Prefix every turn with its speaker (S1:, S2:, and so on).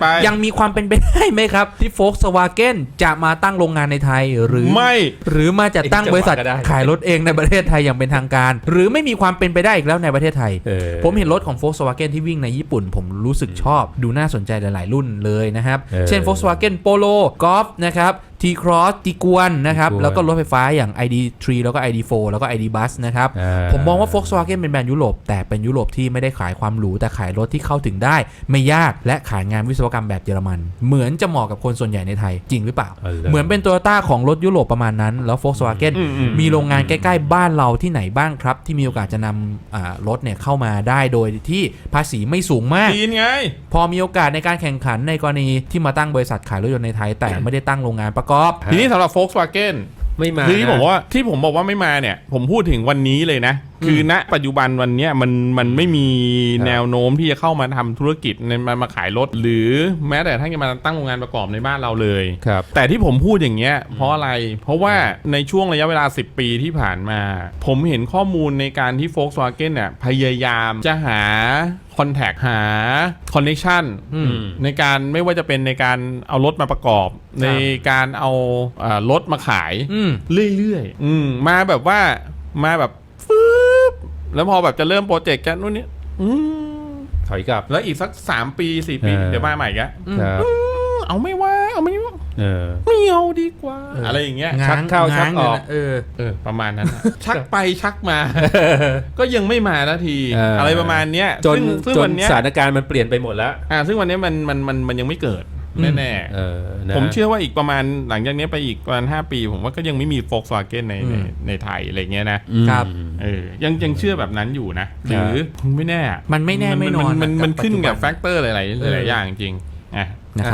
S1: ไป
S2: ยังมีความเป็นไปได้ไหมครับ ที่ Volkswagen จะมาตั้งโรงงานในไทยหรือ
S1: ไม่
S2: หรือมาจะตั้งบริษัท
S3: จังหวะก็ได้
S2: ขายรถเองในประเทศไทยอย่างเป็นทางการ หรือไม่มีความเป็นไปได้อีกแล้วในประเทศไทย
S3: เออ
S2: ผมเห็นรถของ Volkswagen ที่วิ่งในญี่ปุ่น ผมรู้สึกชอบดูน่าสนใจหลาย ๆ รุ่นเลยนะครับ
S3: เออ
S2: เช่น Volkswagen Polo Golf นะครับ T-Cross Tiguan นะครับ
S3: Tiguan
S2: แล้วก็รถไฟฟ้าอย่าง ID3 แล้วก็ ID4 แล้วก็ ID Bus นะครับ
S3: อ่า
S2: ผมมองว่า Volkswagen เป็นแบรนด์ยุโรป แต่เป็นยุโรปที่ไม่ได้ขายความหรู แต่ขายรถที่เข้าถึงได้ ไม่ยากและขายงานวิศวกรรมแบบเยอรมัน เหมือนจะเหมาะกับคนส่วนใหญ่ในไทยจริงหรือเปล่า
S3: เอาเลย
S2: เหมือนเป็นโตโยต้าของรถยุโรปประมาณนั้น แล้ว Volkswagen
S1: อืมอืม
S2: มีโรงงานใกล้ ๆ บ้านเราที่ไหนบ้างครับ ที่มีโอกาสจะนำอ่ารถเนี่ยเข้ามาได้โดยที่ภาษีไม่สูงมาก
S1: จีนไง
S2: พอมีโอกาสในการแข่งขันในกรณีที่มาตั้งบริษัทขายรถยนต์ในไทย แต่ไม่ได้ตั้งโรงงานประกอบ
S1: ทีนี้สำหรับ Volkswagen
S3: ไม่มา
S1: คือที่
S3: นะ
S1: ผมว่าที่ผมบอกว่าไม่มาเนี่ย ผมพูดถึงวันนี้เลยนะคือณปัจจุบันวันเนี้ยมันมันไม่มี
S3: ครับ
S1: แนวโน้มที่จะเข้ามาทำธุรกิจในมามาขายรถ หรือแม้แต่ท่านจะมาตั้งโรงงานประกอบในบ้านเราเลย
S3: ครับ
S1: แต่ที่ผมพูดอย่างเงี้ยเพราะอะไร เพราะว่าในช่วงระยะเวลา 10 ปีที่ผ่านมา ผมเห็นข้อมูลในการที่ Volkswagen เนี่ยพยายามจะหาคอนแทคหาคอนเน t ชัน
S2: อืม
S1: ในการไม่ว่าจะเป็นในการเอารถมาประกอบ ในการเอาอ่ารถมาขาย
S2: อืม
S1: เรื่อยๆอืมมาแบบว่ามาแบบฟืบ แล้วพอแบบจะเริ่มโปรเจกต์กันนู่นนี่อืม
S3: ถอยกลับ
S1: แล้วอีกสักสามปีสี่ปี
S3: เออ
S1: เดี๋ยวมาใหม่อีกะ
S3: ครับ
S1: เอาไม่ว่า เอาไม่ว่า
S3: เออ
S1: ไม่เอาดีกว่า อะไรอย่างเงี้ย
S3: ชักเข้าชักออก
S2: ง้งเออ
S1: เออประมาณนั้นอะ ชักไปชักมา ก็ยังไม่มานาที
S3: เอออ
S1: อะไรประมาณเนี้ย
S3: จน
S1: ซึ่งซึ่ง
S3: จ
S1: วันนเนี้ย
S3: สถานการณ์มันเปลี่ยนไปหมดแล้ว
S1: อ่าซึ่งวันเนี้ยมันมันมันมันยังไม่เกิด
S2: อืม
S1: แน่
S3: เออนะ
S1: ๆผมเชื่อว่าอีกประมาณหลังจากเนี้ยไปอีกประมาณห้าปี ผมว่าก็ยังไม่มี Volkswagen ในในในไทยอะไรเงี้ยนะ
S3: อืม
S2: ครับ
S1: เออยังยังเชื่อแบบนั้นอยู่นะ หรือไม่แน่อะ
S2: มันไม่แน่ไม่นอน
S1: มันมัน
S2: กับ
S1: มันขึ้นกับ
S2: ปัจจุบัน
S1: แฟกเตอร์หลายๆหลายๆอย่างจริงๆอะ
S2: นะครับ